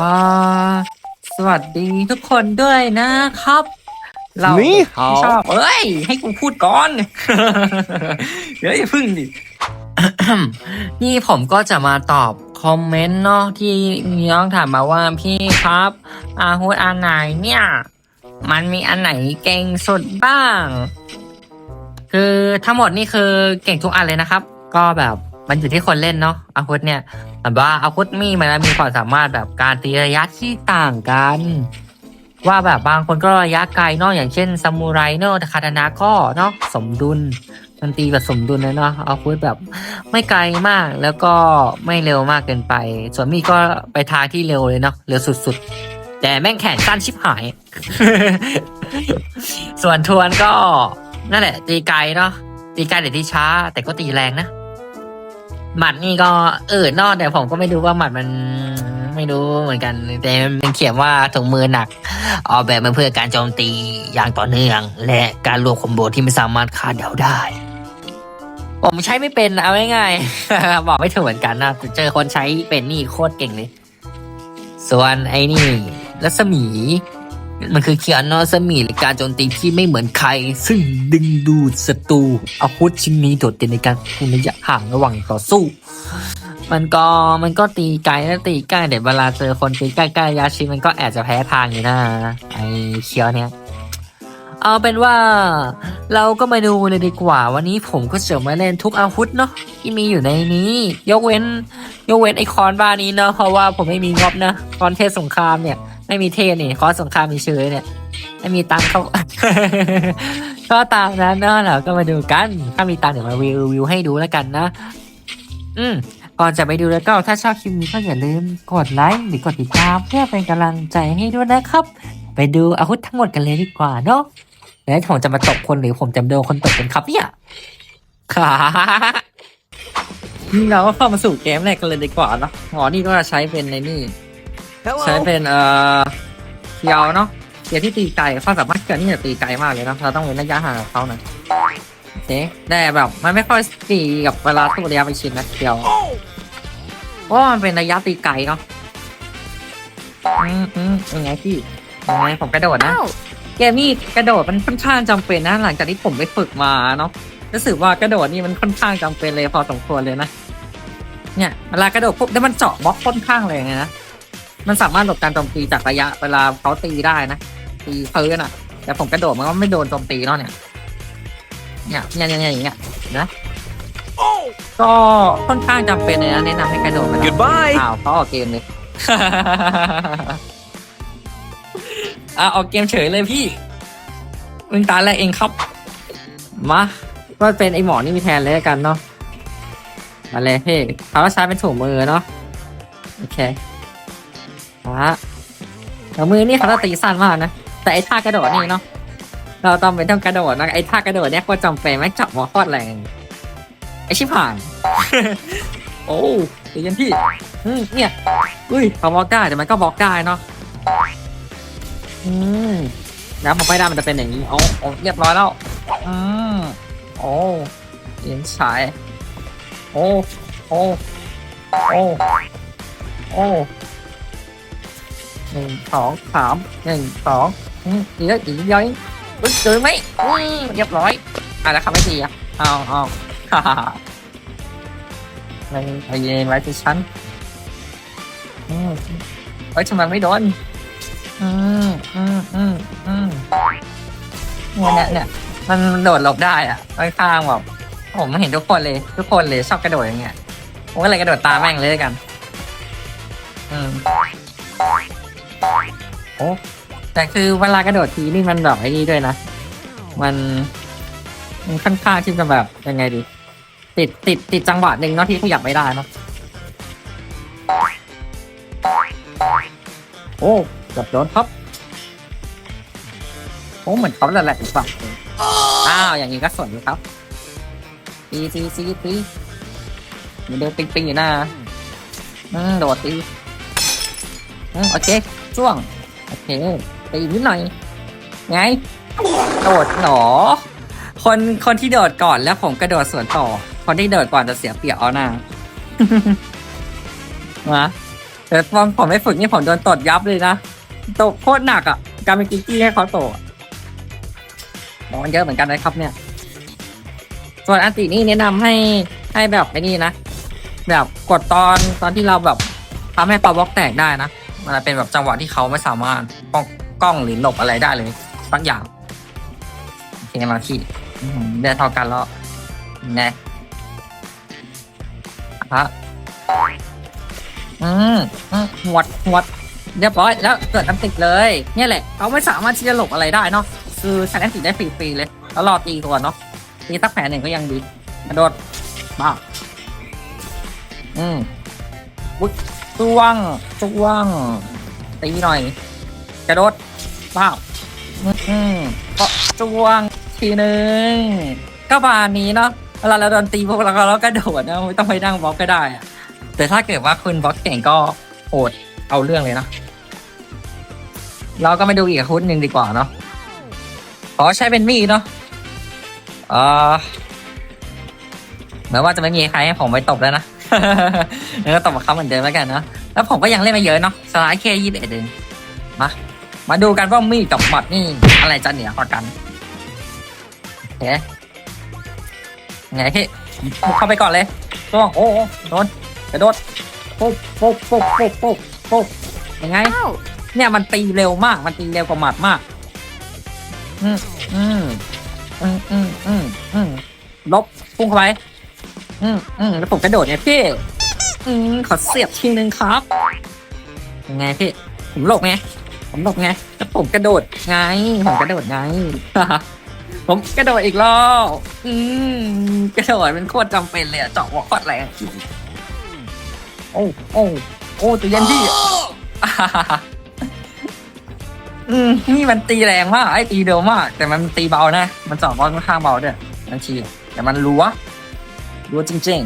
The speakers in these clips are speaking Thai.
อ่าสวัสดีทุกคนด้วยนะครับ เรานี่เขาชอบเอ้ย ให้กูพูดก่อน เดี๋ยวอย่าพึ่งดิ นี่ผมก็จะมาตอบคอมเมนต์เนาะที่มีน้องถามมาว่าพี่ครับ อาฮูดอันไหนเนี่ย มันมีอันไหนเก่งสุดบ้าง คือทั้งหมดนี่คือเก่งทุกอันเลยนะครับ ก็แบบมันอยู่ที่คนเล่นเนาะอาวุธเนี่ย แบบว่าอาวุธมีมันมีความสามารถแบบการตีระยะที่ต่างกัน ว่าแบบบางคนก็ระยะไกลเนาะอย่างเช่นซามูไรเนาะแต่คาตานะก็เนาะสมดุลมันตีแบบสมดุลเลยเนาะอาวุธแบบไม่ไกลมากแล้วก็ไม่เร็วมากเกินไป ส่วนมีก็ไปทางที่เร็วเลยเนาะเร็วสุดๆ แต่แม่งแขนสั้นชิบหาย ส่วนทวนก็นั่นแหละ ตีไกลเนาะตีไกลแต่ที่ช้า แต่ก็ตีแรงนะ หมัดนี่ก็เออนอกแต่ผมก็ไม่รู้ว่าหมัดมันไม่รู้เหมือนกัน แต่มันเขียนว่าถุงมือหนัก ออกแบบมาเพื่อการโจมตีอย่างต่อเนื่อง และการรวบคอมโบที่ไม่สามารถคาดเดาได้ ผมใช้ไม่เป็นเอาง่ายๆบอกไม่ถูกเหมือนกันนะเจอคนใช้เป็นนี่โคตรเก่งเลย ส่วนไอ้นี่รัศมี มันคือเขียนนอสมีหรือการโจมตีที่ไม่เหมือนใคร ซึ่งดึงดูดศัตรูอาวุธชิ้นนี้โดดเด่นในการคุมระยะห่างระหว่างต่อสู้ มันก็มันก็ตีไกลนะตีใกล้เดี๋ยวเวลาเจอคนตีใกล้ๆระยะชิ้นมันก็แอบจะแพ้ทางอยู่นะไอเคียวเนี่ยเอาเป็นว่าเราก็มาดูเลยดีกว่า วันนี้ผมก็จะมาเล่นทุกอาวุธเนาะที่มีอยู่ในนี้ ยกเว้น ยกเว้นไอคอนบ้านนี้เนาะเพราะว่าผมไม่มีงบนะคอนเทศสงครามเนี่ย ไม่มีเทนี่คอสสงครามมีเฉยๆเนี่ยไม่มีตังเขา ก็ตามนั้นเนาะเราก็มาดูกัน ถ้ามีตังเดี๋ยวมารีวิวให้ดูแล้วกันนะ อืมก่อนจะไปดูแล้วก็ถ้าชอบคลิปนี้ก็อย่าลืมกดไลค์หรือกดติดตามเพื่อเป็นกำลังใจให้ด้วยนะครับ ไปดูอาวุธทั้งหมดกันเลยดีกว่าเนาะแล้วผมจะมาตบคนหรือผมจะโดนคนตบเป็นครับเนี่ยขานี่เราก็เข้ามาสู่เกมแรกกันเลยดีกว่าเนาะอ๋อนี่ก็ใช้เป็นในนี่ ใช้เป็นเอ่อเคียวเนาะเคียวที่ตีไกลความสามารถเคียวนี่จะตีไกลมากเลยนะเราต้องเว้นระยะห่างกับเขานะเจ๊แต่แบบมันไม่ค่อยตีกับเวลาสู้ระยะไปชินนะเคียวเพราะว่ามันเป็นระยะตีไกลเนาะอืมอืมยังไงพี่ยังไงผมกระโดดนะเกมนี้กระโดดมันค่อนข้างจำเป็นนะ หลังจากที่ผมไปฝึกมาเนาะรู้สึกว่ากระโดดนี่มันค่อนข้างจำเป็นเลยพอสมควรเลยนะเนี่ยเวลากระโดดปุ๊บแล้วมันเจาะบล็อกค่อนข้างเลยนะ มันสามารถหลบการโจมตีจากระยะเวลาเขาตีได้นะตีเพลินอะ แต่ผมกระโดดมันก็ไม่โดนโจมตีเนาะเนี่ยเนี่ยเนี่ยเนี่ยอย่างเงี้ยนะก็ค่อนข้างจำเป็นเลยนะแนะนำให้กระโดดไปนะ Goodbye อ้าวเขาออกเกมเลย อะออกเกมเฉยเลยพี่มึงตาแรกเองครับ มาก็เป็นไอหมอนี่มีแทนเลยละกันเนาะมาเลยพี่เขาก็ใช้เป็นถุงมือเนาะโอเค ฮะถุงมือนี่เขาตีสั้นมากนะ แต่ไอ้ท่ากระโดดนี่เนาะ เราต้องเป็นต้องกระโดดนะ ไอ้ท่ากระโดดเนี่ยก็จำเป็นแม่งจับหัวโคตรแรงไอชิบหายโอ้ตีกันพี่เนี่ย อุ้ยเขาบล็อกได้แต่มันก็บล็อกได้เนาะ อืมแล้วพอไปได้มันจะเป็นอย่างนี้โอ้โอ้เรียบร้อยแล้ว อืมโอ้เย็นฉาย โอ้ โอ้ โอ้ โอ้ หนึ่งสองสามหนึ่งสองอืมอีกแล้วอีกย้อยปึ๊บเจอไหมอืมเรียบร้อยอะแล้วเขาไม่ตีอะเอาเอาฮ่าฮ่าฮ่ามันไอ้เย็นไว้ที่ฉันอืมเฮ้ยทำไมไม่โดนอืมอืมอืมอืมเนี่ยเนี่ยเนี่ยมันโดดหลบได้อะค่อนข้างแบบผมเห็นทุกคนเลย ทุกคนเลยชอบกระโดดอย่างเงี้ยผมก็เลยกระโดดตามแม่งเลยกัน อืม โอ้แต่คือเวลากระโดดทีนี่มันแบบไอ้นี่ด้วยนะ มันมันค่อนข้างที่จะแบบยังไงดี ติดติดติดจังหวะหนึ่งเนาะที่ขยับไม่ได้เนาะโอ้เกือบโดนครับโอ้เหมือนเขาแหละอีกฝั่งอ้าวอย่างนี้ก็สนครับตีตีตีตีมันเดินปิงปิงอยู่หน้าอืมโดดตีอืมโอเค ช่วง โอเคตีกนิดหน่อย ไง โดดหนอ คนคนที่โดดก่อนแล้วผมกระโดดสวนต่อ คนที่โดดก่อนจะเสียเปรียบเอาหน้ามาเจแต่ตอนผมไม่ฝึกนี่ผมโดนตดยับเลยนะตกโคตรหนักอะการเป็นกิ๊กกี้ให้เขาโตะบอกมันเยอะเหมือนกันนะครับเนี่ย ส่วนอันตินี่แนะนำให้ให้แบบไอ้นี่นะ แบบกดตอนตอนที่เราแบบทำให้ปลาบล็อกแตกได้นะ มันจะเป็นแบบจังหวะที่เขาไม่สามารถป้องกล้องหรือหลบอะไรได้เลยสักอย่างโอเคมาที่เดือดเท่ากันแล้วน่ฮะอืมอืมหวดหวดเรียบร้อยแล้วเกิดอันติดเลย เนี่ยแหละเขาไม่สามารถที่จะหลบอะไรได้เนาะคือช้อันติดได้ฟรีๆเลย แล้วรอตีตัวเนาะตีสักแผลหนึ่งก็ยังดีกระโดดบ้าอืมวุ้ จ้วงจ้วง ตีหน่อย กระโดดป้าบอืมก็จ้วงทีหนึ่งก็บานนี้เนาะเวลาเราโดนตีพวกเราเรากระโดดนะไม่ต้องไปนั่งบล็อกก็ได้อะแต่ถ้าเกิดว่าคุณบล็อกเก่งก็โหดเอาเรื่องเลยนะเราก็มาดูอีกอาวุธหนึ่งดีกว่าเนาะขอใช้เป็นมีดเนาะเออเหมือนว่าจะไม่มีใครให้ผมไปตบแล้วนะ แล้วก็ตบกับเขาเหมือนเดิมแล้วกันเนาะแล้วผมก็ยังเล่นไม่เยอะเนาะสไลด์แค่ยี่สิบเอ็ดเองมามาดูกันว่ามีดกับหมัดนี่อะไรจะเหนือกว่ากันโอเคไงพี่เข้าไปก่อนเลยตัวโอ้โหโดนกระโดดปุ๊บปุ๊บปุ๊บปุ๊บปุ๊บปุ๊บยังไง เนี่ยมันตีเร็วมาก มันตีเร็วกว่าหมัดมาก อืมอืมอืมอืมอืมอืมลบพุ่งเข้าไป อืมอืมแล้วผมกระโดดเนี่ยพี่ อืมขอเสียบทีนึงครับ ยังไงพี่ ผมหลบไง ผมหลบไง แล้วผมกระโดดไง ผมกระโดดไง ผมกระโดดอีกรอบอืมกระโดดเป็นโคตรจำเป็นเลยอะเจาะหัวโคตรแรงโอ้โอ้โอ้ตัวเย็นพี่อืมนี่มันตีแรงมากไอ้ตีเร็วมาก แต่มันตีเบานะ มันเจาะบอลค่อนข้างเบาด้วยบางทีแต่มันรัว รัวจริง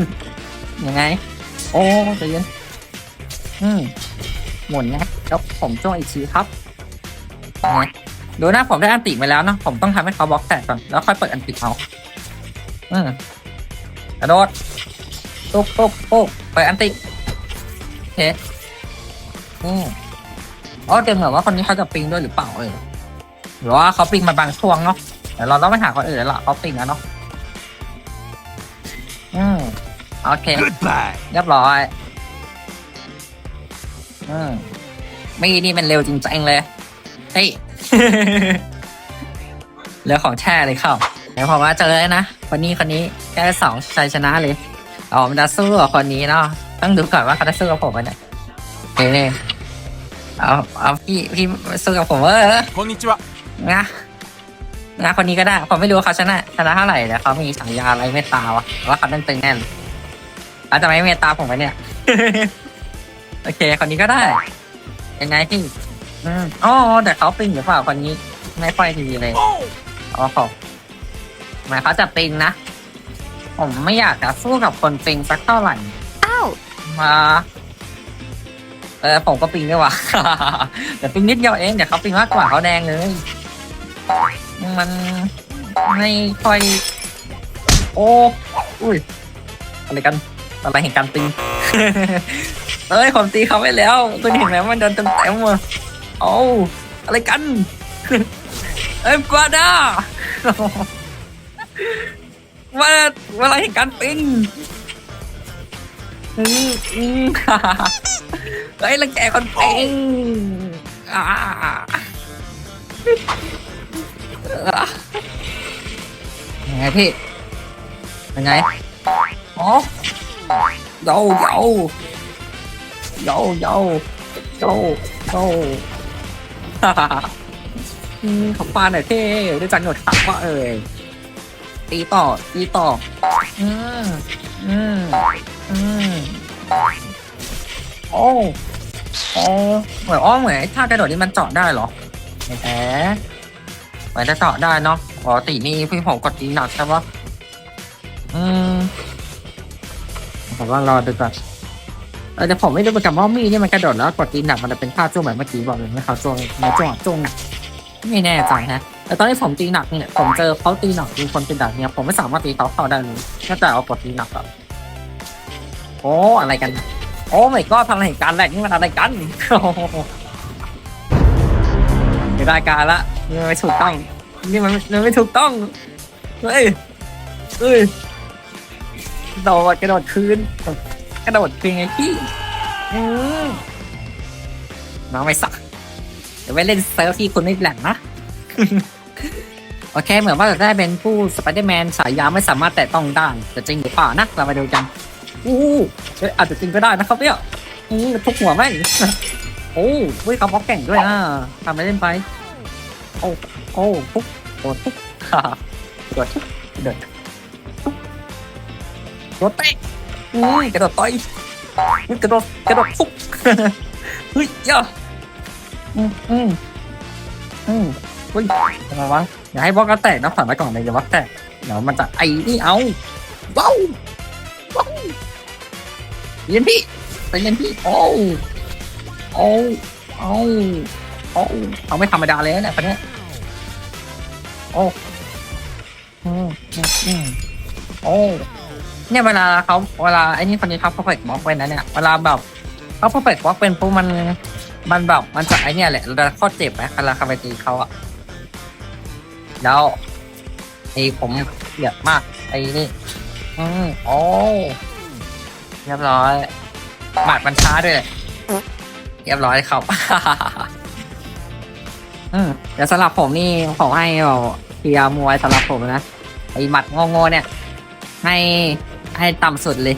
ๆ ยังไง โอ้ใจเย็นอืมหมุนนะแล้วผมจ้องอีกทีครับยังไงดูนะผมได้อันติมาแล้วเนอะผมต้องทำให้เขาบล็อกแตกก่อนแล้วค่อยเปิดอันติเอาอืมกระโดดตุ๊บตุ๊บตุ๊บเปิดอันติโอเคอืมอ๋อเดี๋ยวเหมือนว่าคนนี้เขาจะปิงด้วยหรือเปล่าเออหรือว่าเขาปิงมาบางช่วงเนาะแต่เราต้องไปหาคนอื่นแล้วล่ะเขาปิงแล้วเนาะ อืม โอเค Goodbye. เรียบร้อย อืมมีนี่มันเร็วจริงๆเลย เฮ้ย เหลือของแท้เลยเข้าเดี๋ยวผมมาเจอแล้วนะ คนนี้คนนี้แค่สองชัยชนะเลยอ๋อมันจะสู้กับคนนี้เนาะ ต้องดูก่อนว่าเขาจะสู้กับผมไหมเนี่ยโอเคเอาเอาพี่พี่สู้กับผมเออ こんにちは。 นะ นะคนนี้ก็ได้ ผมไม่รู้ว่าเขาชนะชนะเท่าไหร่แต่เขามีฉายาอะไรเมตตาวะว่าเขาตึงๆแน่เลยอาจจะไม่เมตตาผมไหมเนี่ย โอเค คนนี้ก็ได้ยังไงพี่อืมอ๋อแต่เขาปิงหรือเปล่าคนนี้ ไม่ค่อยดีเลยอ๋อผมหมายเขาจะปิงนะ ผมไม่อยากจะสู้กับคนปิงสักเท่าไหร่มาเออผมก็ปิงด้วยว่ะแต่ปิงนิดเดียวเองเดี๋ยวเขาปิงมากกว่าเขาแดงเลย มันไม่ค่อย โอ้อุ้ยอะไรกันอะไรเห็นการตีเอ้ยผมตีเขาไปแล้วตัวนี้เห็นไหมมันโดนเต็มเต็มๆว่ะโอ้อะไรกันเอ้ยกวาด้าว่าว่าอะไรเห็นการปิงอืมอืมเฮ้ยรังแกคนปิงอ่า ยังไงพี่ยังไงอ๋อโยโยโยโยโยโยฮ่าฮ่าฮ่าขอปลาหน่อยเท่ด้วยจันหนวดขาวว่าเอ่ยตีต่อตีต่อ อืมอืมอืมโอ้โอ้เหมือนอ้อเหมือนไอ้ท่ากระโดดนี่มันเจาะได้เหรอแหม อนจะเจาะได้เนาะปกตินี่พี่ผมกดตีหนักใช่ปะอืมผมว่ารอดูก่อนเออแต่ผมไม่รู้เหมือนกันว่ามีดนี่มันกระโดดแล้วกดตีหนักมันจะเป็นท่าจ้วงแบบเมื่อกี้บอกเลยไม่เขาจ้วงมาจ้วงจ้วงหนักไม่แน่ใจนะแต่ตอนที่ผมตีหนักเนี่ยผมเจอเขาตีหนักมีคนเป็นแบบเนี้ยผมไม่สามารถตีเขาเข้าได้เลยแค่แต่เอากดตีหนักอะโอ้อะไรกัน โอ้ไม่ก็ทำอะไรกันแหละนี่มันอะไรกันโอ้ โหไม่ได้การละนี่มันไม่ถูกต้อง นี่มันมันไม่ถูกต้องเฮ้ยเฮ้ยกระโดดกระโดดคืนกระโดดคืนไงพี่อืมน้องไม่สักเดี๋ยวไปเล่นเซิร์ฟที่คุณไม่แหลกนะโอเค เหมือนว่าจะได้เป็นผู้สไปเดอร์แมนฉายาไม่สามารถแตะต้องได้แต่จริงหรือเปล่านะเรามาดูกันอู้เอ้ยอาจจะจริงก็ได้นะครับเนี่ยอู้ทุกหัวแม่งโอ้เฮ้ยเขาบล็อกเก่งด้วยนะทำไปเล่นไป โอ้โอ้ทุกโดดทุกฮ่าโดดทุกโดดทุกโดดเตะอุ้ยกระโดดต่อยอุ้ยกระโดดกระโดดทุกเฮ้ยย่าอืมอืมอืมเฮ้ยทำไมวะอย่าให้บล็อกก็แตกนะผ่านไปก่อนเลยอย่าบล็อกแตกเดี๋ยวมันจะไอ้นี่เอาว้าวว้าวเรียนพี่ไปเรียนพี่โอ้โอ้โอ้ โอ้เอาไม่ธรรมดาเลยนะเนี่ยคนเนี้ยโอ้อืมอืมอืมโอ้เนี่ยเวลาเขาเวลาไอ้นี่คนนี้เขาเพอร์เฟกต์บล็อกเป็นะเนี่ยเวลาแบบเขาเพอร์เฟกต์บล็อกเป็นปุ๊บมัน มันแบบมันจะไอเนี่ยแหละเราข้อเจ็บไหมเวลาคาไปตีเขาอะแล้วไอ้ผมเกลียดมากไอ้นี่อืมโอ้เรียบร้อยหมัดมันช้าด้วยเรียบร้อยครับ อืมเดี๋ยวสำหรับผมนี่ผมให้แบบเทียร์มวยสำหรับผมนะไอหมัดงงๆเนี่ย ให้ให้ต่ำสุดเลย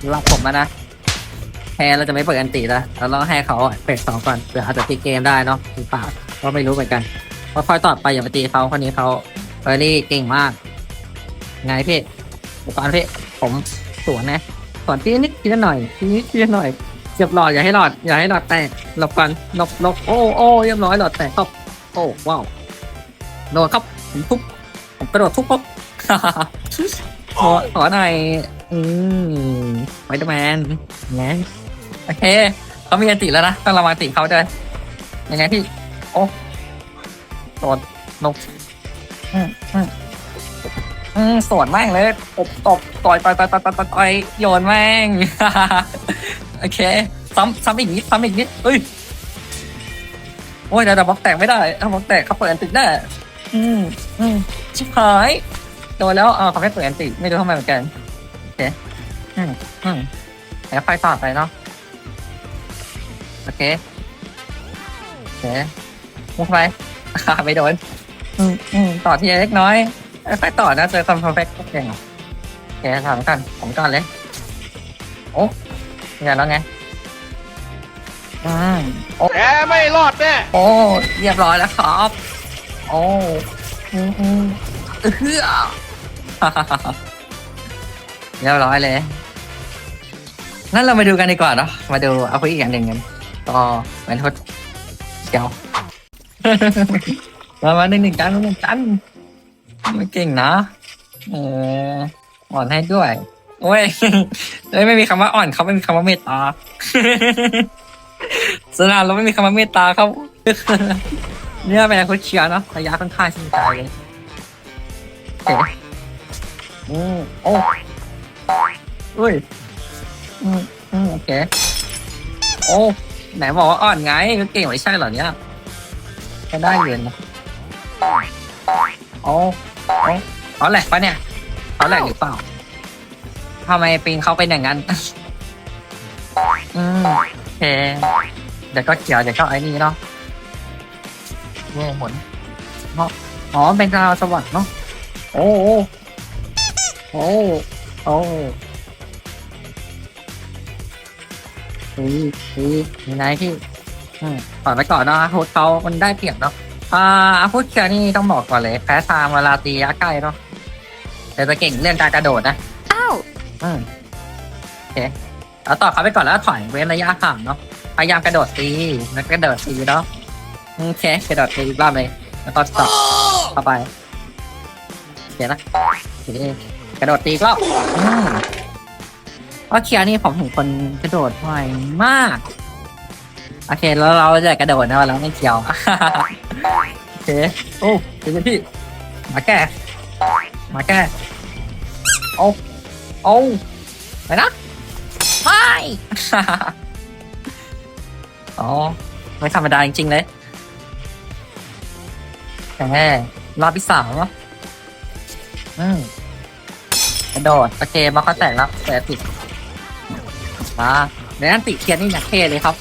สำหรับผมอะนะแพ้เราจะไม่เปิดอันตินะเราต้องให้เขาเปิดสองก่อนเผื่ออาจจะพลิกเกมได้เนาะหรือเปล่าก็ไม่รู้เหมือนกันค่อยต่อไปอย่าไปตีเขาคนนี้เขาเฟอร์รี่เก่งมาก ไงพี่อุปกรณ์พี่ผมสวนนะสวนที่นิดทีละหน่อยทีนิดทีละหน่อย เสียบหลอดอย่าให้หลอดอย่าให้หลอดแตกหลบกันหลบหลบโอ้โอ้เรียบร้อยหลอดแตกครับโอ้ว้าวโดดครับผมทุบผมกระโดดทุบครับขอขอหน่อยอืมไวเดอร์แมนไงโอเคเขามีอันติแล้วนะต้องระวังติเขาด้วยยังไงพี่โอ้โดดลงอืมอืมอืมสวนแม่งเลยตบตบต่อยยต่อยต่อยต่อยต่อยต่อยโยนแม่ง โอเค ซ้ำซ้ำอีกนิดซ้ำอีกนิดเอ้ย โอ้ยเดี๋ยวเดี๋ยวบล็อกแตกไม่ได้ถ้าบล็อกแตกเขาเปิดอันติได้อืมอืมชิบหายโดนแล้วเออเขาแค่เปิดอันติไม่รู้ทำไมเหมือนกันโอเคอืมอืมแล้วไฟต่อไปเนาะโอเคโอเคมุกไปขาไปโดนอืมอืมต่อทีเล็กน้อยไปต่อนะเจอคอนเพอร์เฟกต์เก่งอะโอเคถามกันผมก่อนเลยโอ้ ยังแล้วไงอืมโอ้แกไม่รอดแน่โอ้เรียบร้อยแล้วครับ โอ้อืมอืมเออเรียบร้อยเลยงั้นเรามาดูกันดีกว่าเนาะมาดูเอาไปอีกอย่างหนึ่งกันก็เป็นทดเกี่ยว มามาหนึ่งหนึ่งกันหนึ่งหนึ่งกันไม่เก่งนะเอออ่อนให้ด้วย โอ้ยเอ้ยไม่มีคำว่าอ่อนเขาไม่มีคำว่าเมตตาสนามเราไม่มีคำว่าเมตตาครับเนี่ยเป็นคนเชียร์เนาะระยะค่อนข้างชินใจเลยโอเคอืมโอ้อุ้ยอืมอืมโอเคโอ้ไหนบอกว่าอ่อนไงก็เก่งไม่ใช่เหรอเนี่ยก็ได้อยู่นะโอ้โอ้เขาแหลกปะเนี่ยเขาแหลกหรือเปล่า ทำไมปิงเขาเป็นอย่างนั้น อืมโอเคเดี๋ยวก็เขียวเดี๋ยวก็ไอ้นี่เนาะเย่หมดเนาะอ๋อเป็นดาวสวรรค์เนาะโอ้โอ้โอ้โอ้เฮ้ยเฮ้ยยังไงพี่อืมก่อนไปก่อนเนาะอาพุธเขามันได้เปรียบเนาะอ่าอาพุธเขียวนี่ต้องบอกก่อนเลยแพ้ทางเวลาตีระยะใกล้เนาะแต่จะเก่งเรื่องการกระโดดนะ อืมโอเคแล้วต่อเขาไปก่อนแล้วถอยเว้นระยะห่างเนาะพยายามกระโดดตีแล้วกระโดดตีเนาะโอเคกระโดดตีอีกรอบเลยแล้วก็ต่อเข้าไปเดี๋ยวนะกระโดดตีกรอบอืมเพราเคียร์นี่ผมเห็นคนกระโดดบ่อยมาก โอเค แล้วเราจะกระโดดนะเราไม่เกี่ยวโอเคโอ้เดี๋ยวพี่ มาแก้ มาแก้ โอ้โอ้ไปนะไม่อ๋อ ไม่ธรรมดาจริงๆเลยแหมรอบที่สามเนาะอืมกระโดดโอเคมาเขาแตกแล้วแต่ติดมาในนั้นติเทียนนี่หนักเท่เลยครับ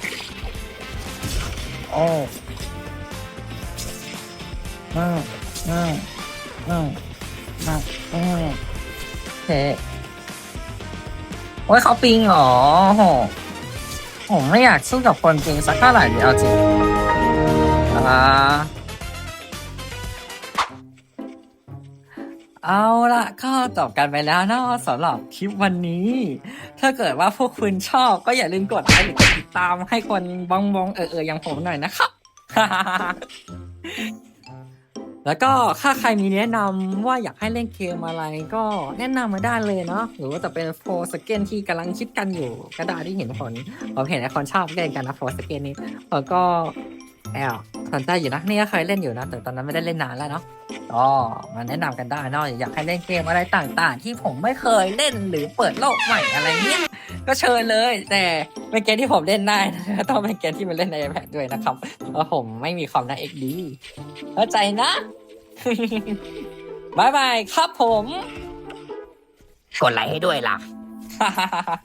โอ้อืมอืมอืมอืมอืมโอเค โอ้ยเขาปิงเหรอโหผมไม่อยากสู้กับคนจริงสักเท่าไหร่เลยเอาจริงอ่าเอาละก็จบกันไปแล้วนะสำหรับคลิปวันนี้ ถ้าเกิดว่าพวกคุณชอบก็อย่าลืมกดไลค์หรือกดติดตามให้คนบองบองเออเอออย่างผมหน่อยนะครับ แล้วก็ถ้าใครมีแนะนำว่าอยากให้เล่นเกมอะไรก็แนะนำมาได้เลยเนาะหรือว่าจะเป็นโฟสเกนที่กำลังคิดกันอยู่ก็ได้ที่เห็นผลผมเห็นไอคอนชอบเล่นกันนะโฟสเกนนี้ผมก็แอบสนใจอยู่นะนี่ก็เคยเล่นอยู่นะ แต่ตอนนั้นไม่ได้เล่นนานแล้วเนาะก็มาแนะนำกันได้เนาะอยากให้เล่นเกมอะไรต่างๆ ที่ผมไม่เคยเล่นหรือเปิดโลกใหม่อะไรเงี้ย ก็เชิญเลย แต่เป็นเกมที่ผมเล่นได้นะต้องเป็นเกมที่มันเล่นใน iPad ด้วยนะครับเพราะผมไม่มีคอมหน้า XD เข้าใจนะบายบายครับผม กดไลค์ให้ด้วยล่ะฮ่าฮ่าฮ่า